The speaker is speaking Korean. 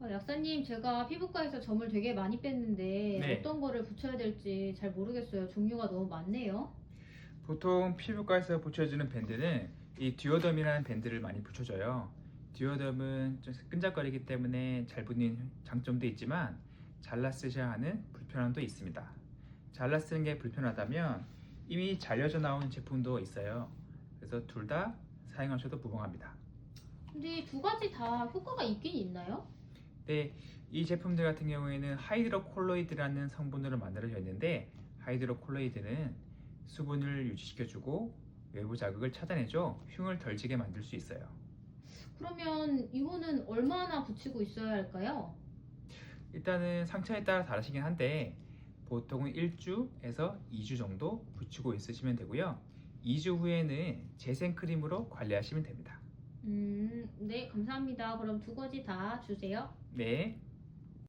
아, 약사님, 제가 피부과에서 점을 되게 많이 뺐는데 네. 어떤 거를 붙여야 될지 잘 모르겠어요. 종류가 너무 많네요. 보통 피부과에서 붙여주는 밴드는 이 듀오덤이라는 밴드를 많이 붙여줘요. 듀오덤은 좀 끈적거리기 때문에 잘 붙는 장점도 있지만 잘라 쓰셔야 하는 불편함도 있습니다. 잘라 쓰는 게 불편하다면 이미 잘려져 나온 제품도 있어요. 그래서 둘 다 사용하셔도 무방합니다. 근데 두 가지 다 효과가 있긴 있나요? 네, 이 제품들 같은 경우에는 하이드로콜로이드라는 성분으로 만들어져 있는데 하이드로콜로이드는 수분을 유지시켜주고 외부 자극을 차단해줘 흉을 덜 지게 만들 수 있어요. 그러면 이거는 얼마나 붙이고 있어야 할까요? 일단은 상처에 따라 다르시긴 한데 보통은 1주에서 2주 정도 붙이고 있으시면 되고요. 2주 후에는 재생크림으로 관리하시면 됩니다. 음, 네, 감사합니다. 그럼 두 가지 다 주세요. 네,